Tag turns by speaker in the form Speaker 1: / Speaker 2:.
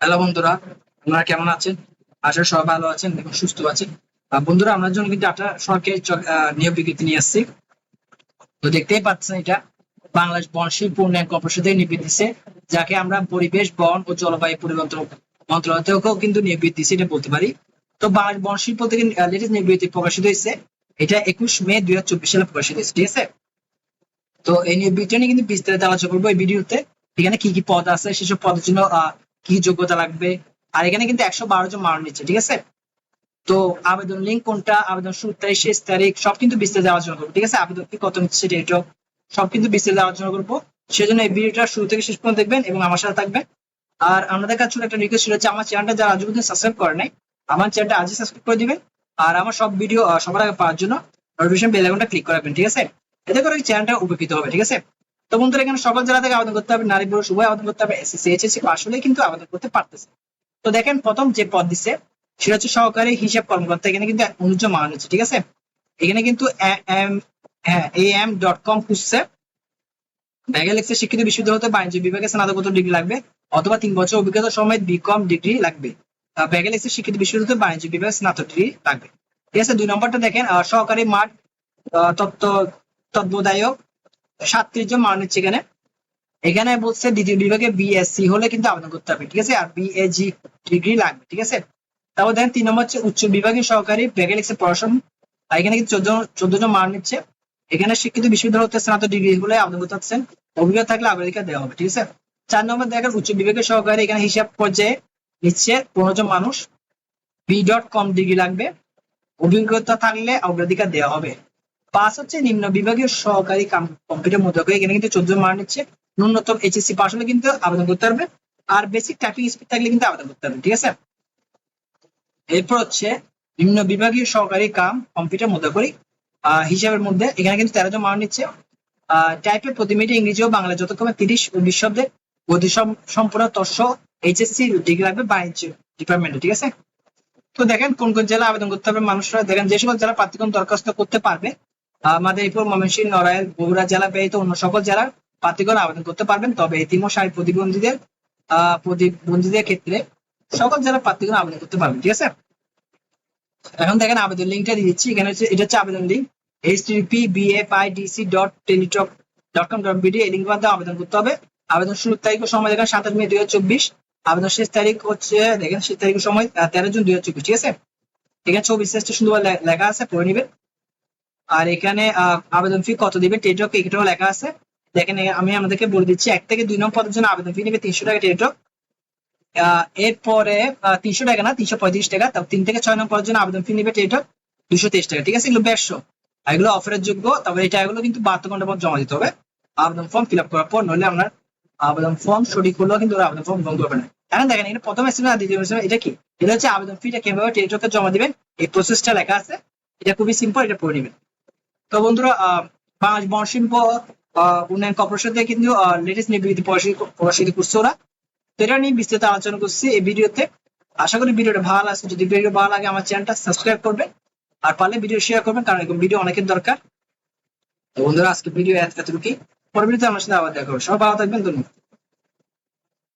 Speaker 1: Hello বন্ধুরা, আপনারা কেমন আছেন? আশা সবাই ভালো আছেন এবং সুস্থ আছেন। বন্ধুরা আপনার জন্য কিন্তু একটা সরকারি নিয়োগ বিজ্ঞপ্তি নিয়ে আসছি। তো দেখতেই পাচ্ছেন এটা, বাংলাদেশ বন শিল্প উন্নয়ন কর্পোরেশন থেকে নিয়োগ দিচ্ছে, যাকে আমরা পরিবেশ, বন ও জলবায়ু পরিবর্তন মন্ত্রণালয় থেকেও কিন্তু নিয়োগ দিচ্ছি এটা বলতে পারি। তো বাংলাদেশ বন শিল্প থেকে লেটেস্ট নিয়োগ বিজ্ঞপ্তি প্রকাশিত হয়েছে, এটা একুশ মে দুই হাজার চব্বিশ সালে প্রকাশিত হয়েছে, ঠিক আছে? তো এই নিয়োগ বিজ্ঞপ্তি নিয়ে কিন্তু বিস্তারিত আলোচনা করব এই ভিডিওতে। এখানে কি কি পদ আছে, সেসব পদের জন্য কি যোগ্যতা লাগবে? আর এখানে কিন্তু একশো বারো জন মানুষ নিচ্ছে, ঠিক আছে? তো আবেদন লিঙ্ক কোনটা, আবেদন শুরু তারিখ, শেষ তারিখ, সব কিন্তু বিস্তারিত আলোচনা করব, ঠিক আছে? আবেদন কি কত নিচ্ছে ডেটও সব কিন্তু বিস্তারিত আলোচনা করব। সেজন্য এই ভিডিওটা শুরু থেকে শেষ পর্যন্ত দেখবেন এবং আমার সাথে থাকবেন। আর আমাদের কাছে একটা রিকোয়েস্ট ছিল যে আমার চ্যানেলটা যারা আজ পর্যন্ত সাবস্ক্রাইব করে নাই, আমার চ্যানেলটা আজই সাবস্ক্রাইব করে দিবেন। আর আমার সব ভিডিও সবার আগে পাওয়ার জন্য নোটিফিকেশন বেল আইকনটা ক্লিক করে রাখবেন, ঠিক আছে? এতে করে চ্যানেলটা উপকৃত হবে, ঠিক আছে? তো বন্ধুরা, এখানে সকল জেলা থেকে আবেদন করতে হবে, নারী পুরুষ, উভয় আবেদন করতে হবে এসএসসি এইচএসসি পাস হলে কিন্তু আবেদন করতে পারতেছে তো দেখেন, প্রথম যে পদ দিচ্ছে সেটা হচ্ছে সহকারী হিসাব কর্মকর্তা। এখানে কিন্তু অনুজ্জ মান হচ্ছে ঠিক আছে? এখানে কিন্তু এম ডট কম খুঁজছে। ব্যাগে লেখছে, শিক্ষিত বিশ্ববিদ্যালয় বাণিজ্য বিভাগে স্নাতকোত্তর ডিগ্রি লাগবে অথবা তিন বছর অভিজ্ঞতা সময় বিকম ডিগ্রি লাগবে। ব্যাগে লেখছে, শিক্ষিত বিশ্ববিদ্যালয় বাণিজ্য বিভাগে স্নাতক ডিগ্রি লাগবে। ঠিক আছে? দুই নম্বরটা দেখেন সহকারী মাঠ তত্ত্ব, তত্ত্বদায়ক সাতত্রিশ জন মান হচ্ছে এখানে। এখানে বলছে দ্বিতীয় বিভাগে বিএসসি হলে কিন্তু আবেদন করতে হবে, ঠিক আছে? আর বিএজি ডিগ্রি লাগবে, ঠিক আছে? তারপর দেখেন তিন নম্বর হচ্ছে উচ্চ বিভাগীয় সহকারী ব্যাগে লিখছে পড়াশোনা। আর এখানে কিন্তু চোদ্দ চোদ্দ জন মান নিচ্ছে। এখানে শিক্ষিত বিশ্ববিদ্যালয় হতে স্নাতক ডিগ্রি হলে আবেদন করতে পারছেন অভিজ্ঞতা থাকলে আবেদন দেওয়া হবে, ঠিক আছে? চার নম্বর দেখেন উচ্চ বিভাগের সহকারী এখানে হিসাব পর্যায়ে নিচ্ছে পনেরো জন মানুষ। বি ডট কম ডিগ্রি লাগবে। অভিজ্ঞতা থাকলে অগ্রাধিকার দেওয়া হবে। পাঁচ হচ্ছে নিম্ন বিভাগীয় সহকারী কম্পিউটার মধ্যে এখানে কিন্তু চোদ্দ মান নিচ্ছে ন্যূনতম এইচএসসি পাস হলে কিন্তু আবেদন করতে পারবে। আর বেসিক টাইপিং স্পিড থাকলে কিন্তু আবেদন করতে পারবে, ঠিক আছে? এরপর হচ্ছে নিম্ন বিভাগীয় সহকারী কাম কম্পিউটার আহ, হিসাবের মধ্যে এখানে কিন্তু তেরো জন মান নিচ্ছে। টাইপের প্রতি মিনিটে ইংরেজি ও বাংলা যতক্ষণে তিরিশ বিশ শব্দে। গতি সম্পূর্ণ তস্য এইচএসসি ডিগ্রি লাগবে বাণিজ্য ডিপার্টমেন্টে ঠিক আছে? তো দেখেন কোন কোন জেলা আবেদন করতে হবে মানুষরা। দেখেন যে সকল জেলা প্রার্থীগণ দরখাস্ত করতে পারবে। মাদারীপুর ময়মনসিংহ নড়াইল বগুড়া জেলা ব্যতীত অন্য সকল জেলার প্রার্থীগণ আবেদন করতে পারবেন। তবে এতিম প্রতিবন্ধীদের প্রতিবন্ধীদের ক্ষেত্রে সকল জেলার প্রার্থীগণ আবেদন করতে পারবেন, ঠিক আছে? এখন দেখেন আবেদন লিঙ্কটা দিয়ে দিচ্ছি। এখানে হচ্ছে, এটা হচ্ছে আবেদন link. HTP BFIDC dot Teletalk dot com dot BD এই লিঙ্ক মাধ্যমে আবেদন করতে হবে। আবেদন শুরুর তারিখ সময় দেখেন সাতাশ মে দুই হাজার চব্বিশ। আবেদন শেষ তারিখ হচ্ছে, দেখেন শেষ তারিখ সময় তেরো জুন দুই হাজার চব্বিশ, ঠিক আছে? এখানে ছবি শেষটা সুন্দর লে- লেখা আছে, পড়ে নিবেন। আর এখানে আবেদন ফি কত দিবে? টেটক এটাও লেখা আছে। দেখেন আমি আমাদেরকে বলে দিচ্ছি, এক থেকে দুই নম্বর পদের জন্য আবেদন ফি নেবে তিনশো টাকা টেটক এরপরে তিনশো টাকা না, তিনশো পঁয়ত্রিশ টাকা তারপর তিন থেকে ছয় নম্বর পদের জন্য আবেদন ফি নেবে টেটক দুশো তেইশ টাকা। ঠিক আছে? এগুলো আর এগুলো অফারের যোগ্য তবে এটা এগুলো কিন্তু বাহাত্তর ঘণ্টার পর জমা দিতে হবে। আবেদন ফর্ম ফিল আপ করার পর নইলে আপনার আবেদন ফর্ম সঠিক করলেও কিন্তু ওরা আবেদন ফর্ম গ্রহণ করবে না। এখন দেখেন এটা প্রথম এসেছিল আর দ্বিতীয় এসেছিল এটা কি? এটা হচ্ছে আবেদন ফিটা কীভাবে টেলিটকে জমা দিবেন? এই প্রসেসটা লেখা আছে। এটা খুবই সিম্পল এটা পড়ে নেবেন। তো বন্ধুরা বাংলাদেশ বনশিল্প উন্নয়ন কর্পোরেশন থেকে কিন্তু লেটেস্ট নিবৃত্তি প্রকাশিত করছে ওরা তো এটা নিয়ে বিস্তারিত আলোচনা করছি এই ভিডিওতে। আশা করি ভিডিওটা ভালো আছে যদি ভিডিও ভালো লাগে, আমার চ্যানেলটা সাবস্ক্রাইব করবেন। আর পারলে ভিডিও শেয়ার করবেন, কারণ এরকম ভিডিও অনেকের দরকার। তো বন্ধুরা আজকে ভিডিও এতটুকুই। পরবর্তীতে আমার সাথে আবার দেখা সবাই ভালো থাকবেন, ধন্যবাদ।